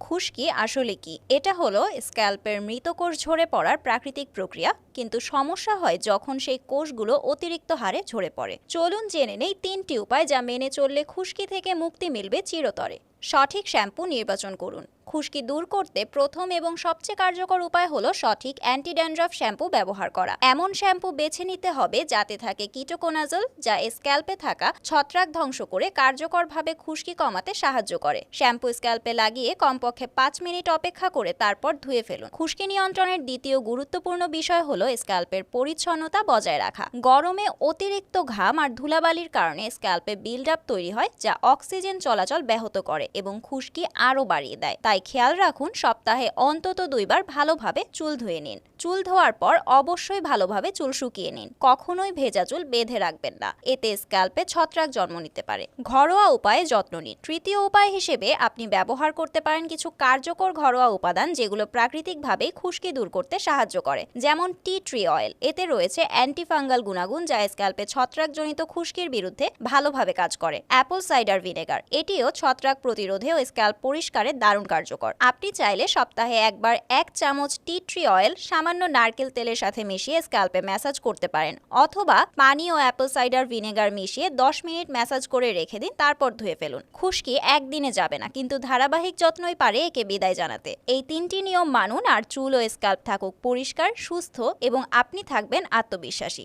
খুশকি আসলে কি? এটা হলো স্ক্যাল্পের মৃত কোষ ঝরে পড়ার প্রাকৃতিক প্রক্রিয়া, কিন্তু সমস্যা হয় যখন সেই কোষগুলো অতিরিক্ত হারে ঝরে পড়ে। চলুন জেনে নেই তিনটি উপায় যা মেনে চললে খুশকি থেকে মুক্তি মিলবে চিরতরে। সঠিক শ্যাম্পু নির্বাচন করুন। খুশকি দূর করতে প্রথম এবং সবচেয়ে কার্যকর উপায় হলো সঠিক অ্যান্টি ড্যান্ড্রফ শ্যাম্পু ব্যবহার করা। এমন শ্যাম্পু বেছে নিতে হবে যাতে থাকে কিটোকোনাজল, যা স্ক্যাল্পে থাকা ছত্রাক ধ্বংস করে কার্যকরভাবে খুশকি কমাতে সাহায্য করে। শ্যাম্পু স্ক্যাল্পে লাগিয়ে কমপক্ষে পাঁচ মিনিট অপেক্ষা করে তারপর ধুয়ে ফেলুন। খুশকি নিয়ন্ত্রণের দ্বিতীয় গুরুত্বপূর্ণ বিষয় হলো স্ক্যাল্পের পরিচ্ছন্নতা বজায় রাখা। গরমে অতিরিক্ত ঘাম আর ধুলাবালির কারণে স্ক্যাল্পে বিল্ড আপ তৈরি হয়, যা অক্সিজেন চলাচল ব্যাহত করে এবং খুশকি আরও বাড়িয়ে দেয়। তাই খেয়াল রাখুন, সপ্তাহে অন্তত দুইবার ভালোভাবে চুল ধুয়ে নিন। চুল ধোয়ার পর অবশ্যই ভালোভাবে চুল শুকিয়ে নিন। কখনোই ভেজা চুল বেঁধে রাখবেন না। এতে স্ক্যাল্পে ছত্রাক জন্ম নিতে পারে। ঘরোয়া উপায়ে যত্ন নিন। তৃতীয় উপায় হিসেবে আপনি ব্যবহার করতে পারেন কিছু কার্যকর ঘরোয়া উপাদান যেগুলো প্রাকৃতিকভাবেই খুশকি দূর করতে সাহায্য করে, যেমন টি ট্রি অয়েল। এতে রয়েছে অ্যান্টিফাঙ্গাল গুণাগুণ যা স্ক্যাল্পে ছত্রাকজনিত খুশকির বিরুদ্ধে ভালোভাবে কাজ করে। Apple cider vinegar. এটিও ছত্রাক প্রতিরোধে ও স্ক্যাল্প পরিষ্কারে দারুণ কার্যকর। আপনি চাইলে সপ্তাহে একবার এক চামচ টি ট্রি অয়েল, সামান্য নারকেল তেলের সাথে মিশিয়ে স্ক্যাল্পে ম্যাসাজ করতে পারেন। অথবা পানি ও অ্যাপল সাইডার ভিনেগার মিশিয়ে দশ মিনিট ম্যাসাজ করে রেখে দিন, তারপর ধুয়ে ফেলুন। খুশকি একদিনে যাবে না, কিন্তু ধারাবাহিক যত্নই পারে একে বিদায় জানাতে। এই তিনটি নিয়ম মানুন আর চুল ও স্ক্যাল্প থাকুক পরিষ্কার, সুস্থ এবং আপনি থাকবেন আত্মবিশ্বাসী।